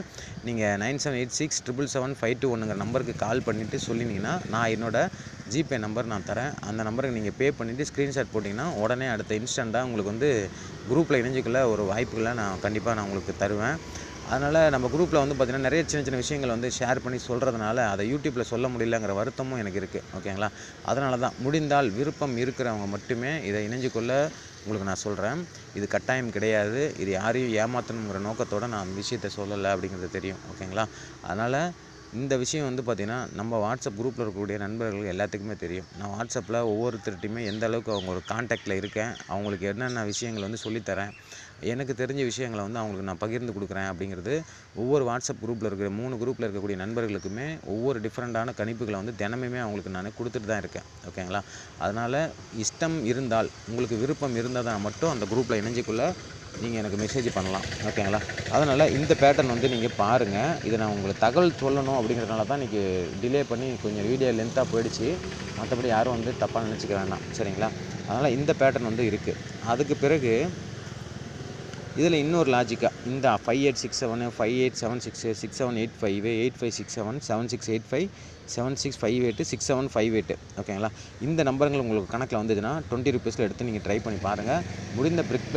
நீங்கள் nine seven eight six triple seven five two ஒன்றுங்கிற நம்பருக்கு கால் பண்ணிவிட்டு சொல்லினீங்கன்னா நான் என்னோட ஜிபே நம்பர் நான் தரேன். அந்த நம்பருக்கு நீங்கள் பே பண்ணிவிட்டு ஸ்க்ரீன்ஷாட் போட்டிங்கன்னா உடனே அடுத்த இன்ஸ்டண்ட்டாக உங்களுக்கு வந்து குரூப்பில் இணைஞ்சிக்கல ஒரு வாய்ப்புகளை நான் கண்டிப்பாக நான் உங்களுக்கு தருவேன். அதனால் நம்ம குரூப்பில் வந்து பார்த்திங்கன்னா நிறைய சின்ன சின்ன விஷயங்கள் வந்து ஷேர் பண்ணி சொல்கிறதுனால அதை யூடியூப்பில் சொல்ல முடியலங்கிற வருத்தமும் எனக்கு இருக்குது ஓகேங்களா அதனால தான் முடிந்தால் விருப்பம் இருக்கிறவங்க மட்டுமே இதை இணைஞ்சிக்கொள்ள உங்களுக்கு நான் சொல்கிறேன் இது கட்டாயம் கிடையாது. இது யாரையும் ஏமாற்றணுங்கிற நோக்கத்தோடு நான் அந்த விஷயத்தை சொல்லலை அப்படிங்கிறது தெரியும். ஓகேங்களா அதனால் இந்த விஷயம் வந்து பார்த்திங்கன்னா நம்ம வாட்ஸ்அப் குரூப்பில் இருக்கக்கூடிய நண்பர்கள் எல்லாத்துக்குமே தெரியும். நான் வாட்ஸ்அப்பில் ஒவ்வொருத்தர்கிட்டையுமே எந்த அளவுக்கு அவங்க ஒரு காண்டாக்டில் இருக்கேன் அவங்களுக்கு என்னென்ன விஷயங்கள் வந்து சொல்லித்தரேன் எனக்கு தெரிஞ்ச விஷயங்களை வந்து அவங்களுக்கு நான் பகிர்ந்து கொடுக்குறேன் அப்படிங்கிறது ஒவ்வொரு வாட்ஸ்அப் குரூப்பில் இருக்கிற மூணு குரூப்பில் இருக்கக்கூடிய நண்பர்களுக்குமே ஒவ்வொரு டிஃப்ரெண்ட்டான கணிப்புகளை வந்து தினமுமே அவங்களுக்கு நான் கொடுத்துட்டு தான் இருக்கேன். ஓகேங்களா? அதனால் இஷ்டம் இருந்தால் உங்களுக்கு விருப்பம் இருந்தால் மட்டும் அந்த குரூப்பில் இணைஞ்சிக்குள்ள நீங்கள் எனக்கு மெசேஜ் பண்ணலாம். ஓகேங்களா? அதனால் இந்த பேட்டர்ன் வந்து நீங்கள் பாருங்கள் இதை நான் உங்களுக்கு தகவல் சொல்லணும் அப்படிங்கிறதுனால தான் இன்றைக்கி டிலே பண்ணி கொஞ்சம் வீடியோ லென்த்தாக போயிடுச்சு. மற்றபடி யாரும் வந்து தப்பாக நினச்சிக்க வேண்டாம் சரிங்களா? அதனால் இந்த பேட்டர்ன் வந்து இருக்குது அதுக்கு பிறகு இதில் இன்னொரு லாஜிக்காக இந்த five eight six seven five eight seven six six seven eight five eight five six seven seven six eight five seven six five eight six seven five eight ஓகேங்களா இந்த நம்பருங்கள் உங்களுக்கு கணக்கில் வந்ததுன்னா டுவெண்ட்டி ருபீஸில் எடுத்து நீங்கள் ட்ரை பண்ணி பாருங்கள் முடிந்த பிரிக்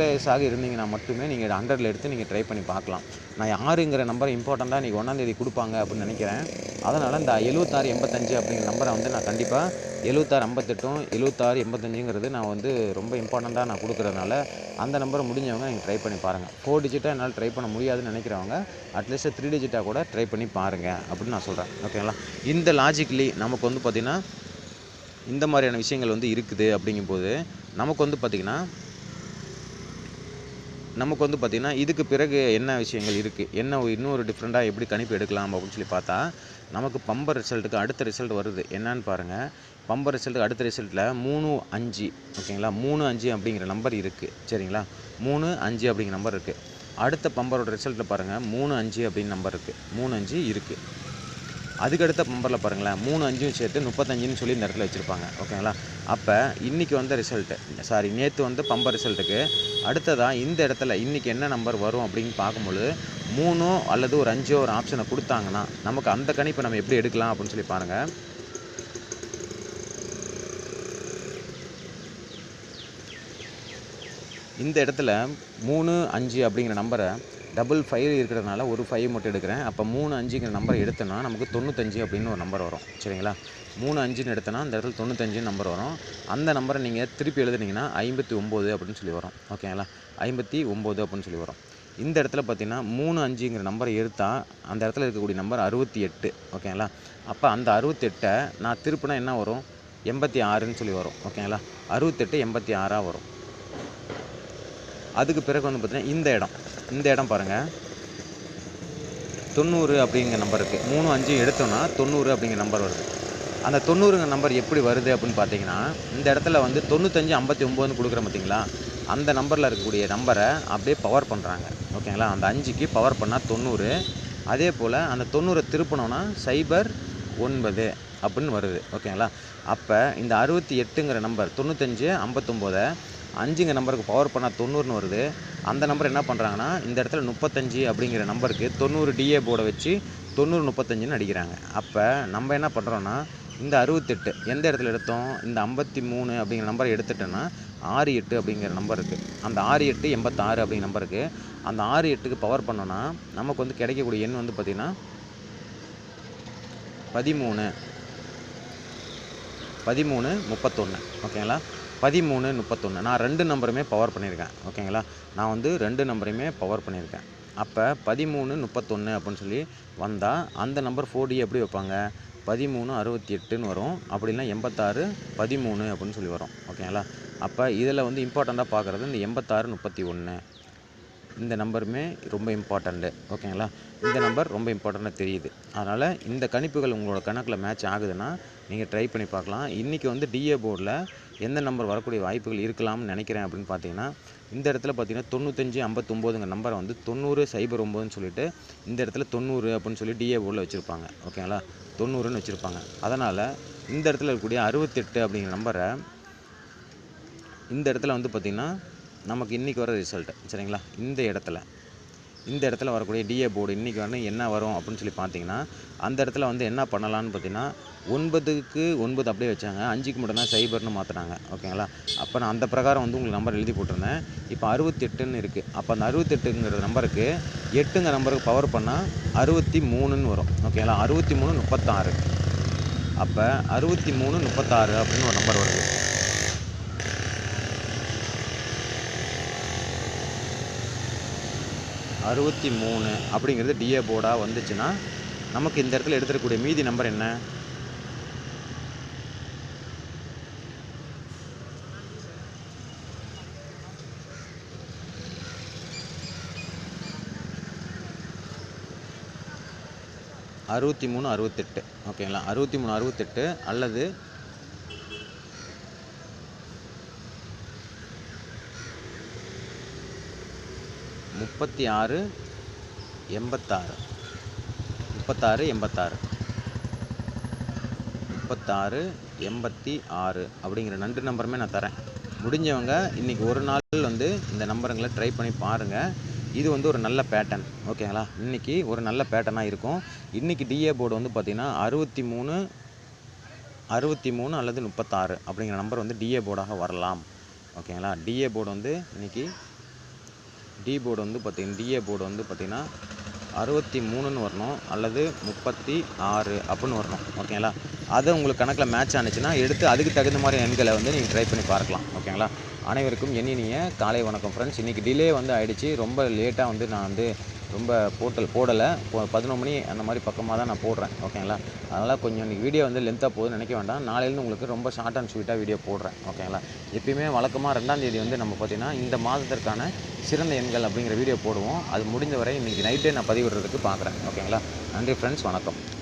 இருந்தீங்கன்னா மட்டுமே நீங்கள் ஹண்ட்ரடில் எடுத்து நீங்கள் ட்ரை பண்ணி பார்க்கலாம். நான் யாருங்கிற நம்பர் இம்பார்ட்டண்ட்டாக நீங்கள் ஒன்றாந்தேதி கொடுப்பாங்க அப்படின்னு நினைக்கிறேன். அதனால் இந்த எழுபத்தாறு எண்பத்தஞ்சு அப்படிங்கிற நம்பரை வந்து நான் கண்டிப்பாக எழுபத்தாறு ஐம்பத்தெட்டும் எழுபத்தாறு எண்பத்தஞ்சுங்கிறது நான் வந்து ரொம்ப இம்பார்ட்டண்ட்டாக நான் கொடுக்குறதுனால அந்த நம்பரை முடிஞ்சவங்க நீங்கள் ட்ரை பண்ணி பாருங்கள் ஃபோர் டிஜிட்டாக என்னால் ட்ரை பண்ண முடியாதுன்னு நினைக்கிறவங்க அட்லீஸ்ட் த்ரீ டிஜிட்டாக கூட ட்ரை பண்ணி பாருங்கள் அப்படின்னு நான் சொல்கிறேன் ஓகேங்களா இந்த லாஜிக்லி நமக்கு வந்து பார்த்திங்கன்னா இந்த மாதிரியான விஷயங்கள் வந்து இருக்குது அப்படிங்கும்போது நமக்கு வந்து பார்த்திங்கன்னா நமக்கு வந்து பார்த்திங்கன்னா இதுக்கு பிறகு என்ன விஷயங்கள் இருக்குது என்ன இன்னொரு டிஃப்ரெண்ட்டாக எப்படி கணிப்பு எடுக்கலாம் அப்படின்னு சொல்லி பார்த்தா நமக்கு பம்பர் ரிசல்ட்டுக்கு அடுத்த ரிசல்ட் வருது. என்னன்னு பாருங்கள் பம்பர் ரிசல்ட்டுக்கு அடுத்த ரிசல்ட்டில் மூணு அஞ்சு ஓகேங்களா? மூணு அஞ்சு அப்படிங்கிற நம்பர் இருக்குது சரிங்களா? மூணு அஞ்சு அப்படிங்கிற நம்பர் இருக்குது அடுத்த பம்பரோட ரிசல்ட்டில் பாருங்கள் மூணு அஞ்சு அப்படின்னு நம்பர் இருக்குது மூணு அஞ்சு இருக்குது அதுக்கடுத்த பம்பரில் பாருங்களேன். மூணு அஞ்சும் சேர்த்து முப்பத்தஞ்சுன்னு சொல்லி இந்த இடத்துல வச்சுருப்பாங்க. ஓகேங்களா? அப்போ இன்றைக்கி வந்த ரிசல்ட்டு. சாரி நேற்று வந்து பம்பர் ரிசல்ட்டுக்கு அடுத்ததாக இந்த இடத்துல இன்றைக்கி என்ன நம்பர் வரும் அப்படின்னு பார்க்கும்பொழுது மூணோ அல்லது ஒரு அஞ்சோ ஒரு ஆப்ஷனை கொடுத்தாங்கன்னா நமக்கு அந்த கணிப்பை நம்ம எப்படி எடுக்கலாம் அப்படின்னு சொல்லி பாருங்கள் இந்த இடத்துல மூணு அஞ்சு அப்படிங்கிற நம்பரை டபுள் ஃபைவ் இருக்கிறதுனால ஒரு ஃபைவ் மட்டும் எடுக்கிறேன். அப்போ மூணு அஞ்சுங்கிற நம்பர் எடுத்தோன்னா நமக்கு தொண்ணூத்தஞ்சு அப்படின்னு ஒரு நம்பர் வரும். சரிங்களா? மூணு அஞ்சுன்னு எடுத்தனா அந்த இடத்துல தொண்ணூத்தஞ்சுன்னு நம்பர் வரும். அந்த நம்பரை நீங்கள் திருப்பி எழுதுனீங்கன்னா ஐம்பத்தி ஒம்பது அப்படின்னு சொல்லி வரும். ஓகேங்களா ஐம்பத்தி ஒம்பது அப்படின்னு சொல்லி வரும். இந்த இடத்துல பார்த்தீங்கன்னா மூணு அஞ்சுங்கிற நம்பரை எடுத்தால் அந்த இடத்துல இருக்கக்கூடிய நம்பர் அறுபத்தி எட்டு. ஓகேங்களா அப்போ அந்த அறுபத்தெட்டை நான் திருப்பினா என்ன வரும்? எண்பத்தி ஆறுன்னு சொல்லி வரும். ஓகேங்களா அறுபத்தெட்டு எண்பத்தி ஆறாக வரும். அதுக்கு பிறகு வந்து பார்த்தீங்கன்னா இந்த இடம். இந்த இடம் பாருங்கள் தொண்ணூறு அப்படிங்கிற நம்பர் இருக்குது மூணு அஞ்சு எடுத்தோன்னா தொண்ணூறு அப்படிங்கிற நம்பர் வருது. அந்த தொண்ணூறுங்க நம்பர் எப்படி வருது அப்படின்னு பார்த்தீங்கன்னா இந்த இடத்துல வந்து தொண்ணூத்தஞ்சு ஐம்பத்தி ஒம்போதுன்னு கொடுக்குறோம் பார்த்தீங்களா அந்த நம்பரில் இருக்கக்கூடிய நம்பரை அப்படியே பவர் பண்ணுறாங்க ஓகேங்களா? அந்த அஞ்சுக்கு பவர் பண்ணால் தொண்ணூறு. அதே போல் அந்த தொண்ணூறை திருப்பினோன்னா சைபர் ஒன்பது அப்படின்னு வருது. ஓகேங்களா? அப்போ இந்த அறுபத்தி எட்டுங்கிற நம்பர் தொண்ணூத்தஞ்சு ஐம்பத்தொம்போதை அஞ்சுங்க நம்பருக்கு பவர் பண்ணால் தொண்ணூறுன்னு வருது. அந்த நம்பர் என்ன பண்ணுறாங்கன்னா இந்த இடத்துல முப்பத்தஞ்சு அப்படிங்கிற நம்பருக்கு தொண்ணூறு டிஏ போர்டை வச்சு தொண்ணூறு முப்பத்தஞ்சுன்னு அடிக்கிறாங்க. அப்போ நம்ம என்ன பண்ணுறோன்னா இந்த அறுபத்தெட்டு எந்த இடத்துல எடுத்தோம்? இந்த ஐம்பத்தி மூணு அப்படிங்கிற நம்பரை எடுத்துட்டோன்னா ஆறு எட்டு அப்படிங்கிற நம்பர் இருக்குது அந்த ஆறு எட்டு எண்பத்தாறு அப்படிங்கிற நம்பர் இருக்குது அந்த ஆறு எட்டுக்கு பவர் பண்ணோன்னா நமக்கு வந்து கிடைக்கக்கூடிய எண் வந்து பார்த்திங்கன்னா பதிமூணு. பதிமூணு முப்பத்தொன்று ஓகேங்களா பதிமூணு முப்பத்தொன்று நான் ரெண்டு நம்பருமே பவர் பண்ணியிருக்கேன். ஓகேங்களா நான் வந்து ரெண்டு நம்பரையுமே பவர் பண்ணியிருக்கேன். அப்போ பதிமூணு முப்பத்தொன்று அப்படின்னு சொல்லி வந்தால் அந்த நம்பர் ஃபோர் டி எப்படி வைப்பாங்க? பதிமூணு அறுபத்தி எட்டுன்னு வரும் அப்படின்னா எண்பத்தாறு பதிமூணு அப்படின்னு சொல்லி வரும். ஓகேங்களா? அப்போ இதில் வந்து இம்பார்ட்டண்ட்டாக பார்க்குறது இந்த எண்பத்தாறு முப்பத்தி ஒன்று இந்த நம்பருமே ரொம்ப இம்பார்ட்டண்ட்டு ஓகேங்களா? இந்த நம்பர் ரொம்ப இம்பார்ட்டண்ட்டாக தெரியுது. அதனால் இந்த கணிப்புகள் உங்களோட கணக்கில் மேட்ச் ஆகுதுன்னா நீங்கள் ட்ரை பண்ணி பார்க்கலாம். இன்றைக்கி வந்து டிஏ போர்டில் எந்த நம்பர் வரக்கூடிய வாய்ப்புகள் இருக்கலாம்னு நினைக்கிறேன் அப்படின்னு பார்த்தீங்கன்னா இந்த இடத்துல பார்த்தீங்கன்னா தொண்ணூத்தஞ்சு ஐம்பத்தொம்போதுங்க நம்பரை வந்து தொண்ணூறு சைபர் ஒம்போதுன்னு சொல்லிட்டு இந்த இடத்துல தொண்ணூறு அப்படின்னு சொல்லி டிஏ போர்டில் வச்சுருப்பாங்க. ஓகேங்களா தொண்ணூறுன்னு வச்சுருப்பாங்க. அதனால் இந்த இடத்துல இருக்கக்கூடிய அறுபத்தெட்டு அப்படிங்கிற நம்பரை இந்த இடத்துல வந்து பார்த்திங்கன்னா நமக்கு இன்றைக்கி வர ரிசல்ட் சரிங்களா? இந்த இடத்துல. இந்த இடத்துல வரக்கூடிய டிஏ போர்டு இன்றைக்கி வரணும் என்ன வரும் அப்படின்னு சொல்லி பார்த்தீங்கன்னா அந்த இடத்துல வந்து என்ன பண்ணலான்னு பார்த்தீங்கன்னா ஒன்பதுக்கு ஒன்பது அப்படியே வச்சாங்க. அஞ்சுக்கு மட்டும்தான் சைபர்னு மாற்றினாங்க ஓகேங்களா? அப்போ நான் அந்த பிரகாரம் வந்து உங்களுக்கு நம்பர் எழுதி போட்டிருந்தேன். இப்போ அறுபத்தெட்டுன்னு இருக்குது அப்போ அந்த அறுபத்தெட்டுங்கிற நம்பருக்கு எட்டுங்கிற நம்பருக்கு பவர் பண்ணால் அறுபத்தி மூணுன்னு வரும். ஓகேங்களா? அறுபத்தி மூணு முப்பத்தாறு. அப்போ அறுபத்தி மூணு முப்பத்தாறு அப்படின்னு ஒரு நம்பர் வருது. அறுபத்தி மூணு அப்படிங்கிறது டிஏ போர்டாக வந்துச்சுன்னா நமக்கு இந்த இடத்துல எடுத்துருக்கக்கூடிய மீதி நம்பர் என்ன? அறுபத்தி மூணு அறுபத்தெட்டு. ஓகேங்களா? அறுபத்தி மூணு அறுபத்தெட்டு அல்லது முப்பத்தி ஆறு எண்பத்தாறு. முப்பத்தாறு எண்பத்தாறு. முப்பத்தாறு எண்பத்தி ஆறு அப்படிங்கிற நண்டு நம்பருமே நான் தரேன். முடிஞ்சவங்க இன்றைக்கி ஒரு நாள் வந்து இந்த நம்பருங்களை ட்ரை பண்ணி பாருங்கள் இது வந்து ஒரு நல்ல பேட்டர்ன் ஓகேங்களா? இன்றைக்கி ஒரு நல்ல பேட்டர்னாக இருக்கும். இன்றைக்கி டிஏ போர்டு வந்து பார்த்திங்கன்னா அறுபத்தி மூணு அறுபத்தி மூணு அல்லது முப்பத்தாறு அப்படிங்கிற நம்பர் வந்து டிஏ போர்டாக வரலாம். ஓகேங்களா? டிஏ போர்டு வந்து இன்றைக்கி டி போர்டு வந்து பார்த்திங்கன்னா டிஏ போர்டு வந்து பார்த்திங்கன்னா அறுபத்தி மூணுன்னு வரணும் அல்லது முப்பத்தி ஆறு அப்படின்னு வரணும் ஓகேங்களா அது உங்களுக்கு கணக்கில் மேட்ச் ஆனிச்சுன்னா எடுத்து அதுக்கு தகுந்த மாதிரி எண்களை வந்து நீங்கள் ட்ரை பண்ணி பார்க்கலாம் ஓகேங்களா அனைவருக்கும் எண்ணினிய காலை வணக்கம் ஃப்ரெண்ட்ஸ் இன்றைக்கி டிலே வந்து ஆகிடுச்சு ரொம்ப லேட்டாக வந்து நான் வந்து ரொம்ப போட்டல் போடலை. இப்போ மணி அந்த மாதிரி பக்கமாக தான் நான் போடுறேன். ஓகேங்களா? அதனால் கொஞ்சம் இன்றைக்கி வீடியோ வந்து லென்த்தாக போகுதுன்னு நினைக்க வேண்டாம். நாளையிலேருந்து உங்களுக்கு ரொம்ப ஷார்ட் அண்ட் ஸ்வீட்டாக வீடியோ போடுறேன். ஓகேங்களா? எப்பயுமே வழக்கமாக ரெண்டாம் தேதி வந்து நம்ம பார்த்திங்கன்னா இந்த மாதத்திற்கான சிறந்த எண்கள் அப்படிங்கிற வீடியோ போடுவோம். அது முடிந்தவரை இன்றைக்கி நைட்டே நான் பதிவிடுறதுக்கு பார்க்குறேன். ஓகேங்களா? நன்றி ஃப்ரெண்ட்ஸ் வணக்கம்.